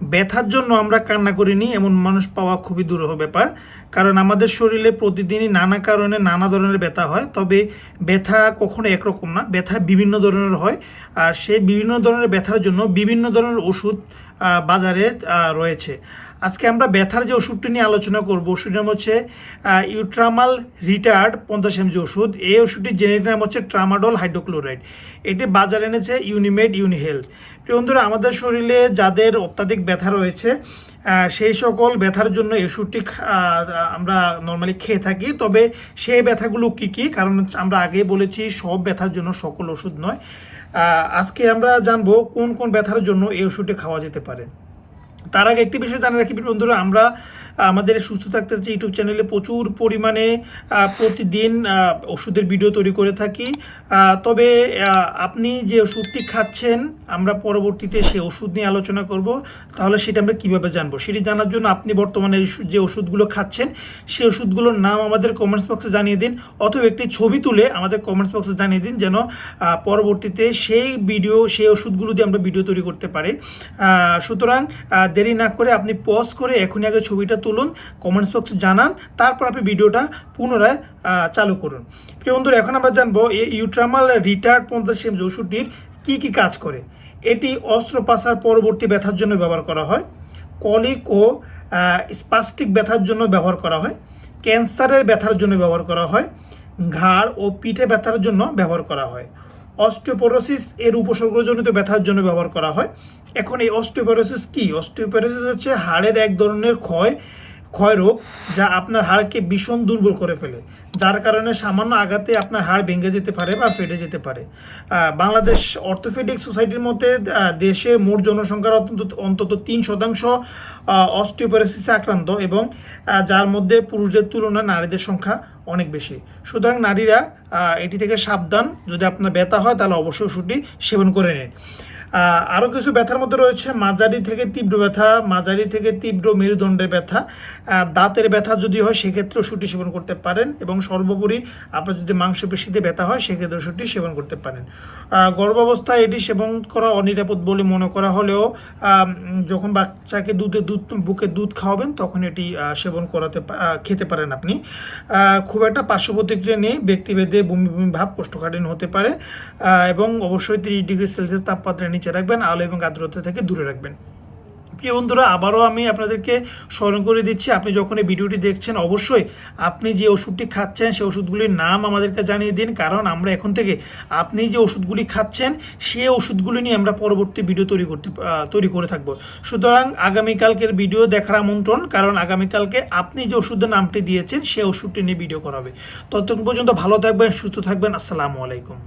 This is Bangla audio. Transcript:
ব্যথার জন্য আমরা কান্না করিনি, এমন মানুষ পাওয়া খুবই দুরূহ ব্যাপার। কারণ আমাদের শরীরে প্রতিদিনই নানা কারণে নানা ধরনের ব্যথা হয়, তবে ব্যথা কখনো একরকম না, ব্যথা বিভিন্ন ধরনের হয়। আর সেই বিভিন্ন ধরনের ব্যথার জন্য বিভিন্ন ধরনের ওষুধ বাজারে রয়েছে। আজকে আমরা ব্যথার যে ওষুধটি নিয়ে আলোচনা করব, ওষুধের নাম হচ্ছে ইউট্রামাল রিটার্ড পঞ্চাশ এমজি ওষুধ। এই ওষুধটির জেনেটিক নাম হচ্ছে ট্রামাডল হাইড্রোক্লোরাইড। এটি বাজারে এনেছে ইউনিমেড ইউনিহেলথ। প্রিয় বন্ধুরা, আমাদের শরীরে যাদের অত্যাধিক ব্যথা রয়েছে সেই সকল ব্যথার জন্য এই ওষুধটি আমরা নর্মালি খেয়ে থাকি। তবে সেই ব্যথাগুলো কী কী? কারণ আমরা আগে বলেছি, সব ব্যথার জন্য সকল ওষুধ নয়। আজকে আমরা জানব কোন কোন ব্যথার জন্য এই ওষুধটি খাওয়া যেতে পারে। তার আগে একটি বিষয় জানা রাখি বন্ধুরা, আমরা আমাদের সুস্থ থাকতে চাই ইউটিউব চ্যানেলে প্রচুর পরিমাণে প্রতিদিন ওষুধের ভিডিও তৈরি করে থাকি। তবে আপনি যে ওষুধটি খাচ্ছেন, আমরা পরবর্তীতে সেই ওষুধ নিয়ে আলোচনা করব। তাহলে সেটা আমরা কীভাবে জানব? সেটি জানার জন্য আপনি বর্তমানে যে ওষুধগুলো খাচ্ছেন সেই ওষুধগুলোর নাম আমাদের কমেন্টস বক্সে জানিয়ে দিন, অথবা একটি ছবি তুলে আমাদের কমেন্টস বক্সে জানিয়ে দিন যেন পরবর্তীতে সেই ভিডিও, সেই ওষুধগুলো দিয়ে আমরা ভিডিও তৈরি করতে পারি। সুতরাং দেরি না করে আপনি পজ করে এখনই আগে ছবিটা তুলুন কমেন্টস বক্সে জানান, তারপর আপনি ভিডিওটা পুনরায় চালু করুন। প্রিয় বন্ধুরা, এখন আমরা জানব এই ইউট্রামাল রিটার্ড পঞ্চাশ এম ওষুধটির কী কী কাজ করে। এটি অস্ত্রোপচার পরবর্তী ব্যথার জন্য ব্যবহার করা হয়, কলিক ও স্পাস্টিক ব্যথার জন্য ব্যবহার করা হয়, ক্যান্সারের ব্যথার জন্য ব্যবহার করা হয়, ঘাড় ও পিঠে ব্যথার জন্য ব্যবহার করা হয়। অস্টিওপোরোসিস এর উপসর্গজনিত ব্যথার জন্য ব্যবহার করা হয়। এখন এই অস্টিওপোরোসিস কি? অস্টিওপোরোসিস হচ্ছে হাড়ের এক ধরনের ক্ষয় ক্ষয় রোগ যা আপনার হাড়কে ভীষণ দুর্বল করে ফেলে। যার কারণে সামান্য আঘাতে আপনার হাড় ভেঙে যেতে পারে বা ফেটে যেতে পারে। বাংলাদেশ অর্থোপেডিক সোসাইটির মতে দেশের মোট জনসংখ্যার অন্তত অন্তত তিন শতাংশ অস্টিওপোরোসিসে আক্রান্ত এবং যার মধ্যে পুরুষদের তুলনায় নারীদের সংখ্যা অনেক বেশি। সুতরাং নারীরা এটি থেকে সাবধান। যদি আপনার ব্যথা হয়, তাহলে অবশ্যই ওষুধটি সেবন করে নিন। আরও কিছু ব্যথার মধ্যে রয়েছে। মাঝারি থেকে তীব্র ব্যথা, মাঝারি থেকে তীব্র মেরুদণ্ডের ব্যথা। দাঁতের ব্যথা যদি হয়, সেক্ষেত্রেও ওষুধটি সেবন করতে পারেন এবং সর্বোপরি আপনার যদি মাংসপেশিতে ব্যথা হয় সেক্ষেত্রে ওষুধটি সেবন করতে পারেন। গর্ভাবস্থায় এটি সেবন করা অনিরাপদ বলে মনে করা হলেও যখন বাচ্চাকে দুধে দুধ, বুকে দুধ খাওয়াবেন, তখন এটি সেবন করাতে খেতে পারেন আপনি। খুব একটা পার্শ্ব প্রতিক্রিয়া নেই, ব্যক্তিভেদে বমি বমি ভাব কোষ্ঠকাঠিন্য হতে পারে। এবং অবশ্যই তিরিশ ডিগ্রি সেলসিয়াস তাপমাত্রা নিচে রাখবেন, আলো এবং আর্দ্রতা থেকে দূরে রাখবেন। প্রিয় বন্ধুরা, আবারও আমি আপনাদেরকে স্মরণ করে দিচ্ছি, আপনি যখন এই ভিডিওটি দেখছেন, অবশ্যই আপনি যে ওষুধটি খাচ্ছেন, সেই ওষুধগুলির নাম আমাদেরকে জানিয়ে দিন, কারণ আমরা এখন থেকে আপনি যে ওষুধগুলি খাচ্ছেন, সেই ওষুধগুলি নিয়ে আমরা পরবর্তী ভিডিও তৈরি করতে তৈরি করে থাকব। সুতরাং আগামীকালকের ভিডিও দেখার আমন্ত্রণ, কারণ আগামীকালকে আপনি যে ওষুধের নামটি দিয়েছেন, সেই ওষুধটি নিয়ে ভিডিও করা হবে। ততক্ষণ পর্যন্ত ভালো থাকবেন, সুস্থ থাকবেন, আসসালামু আলাইকুম।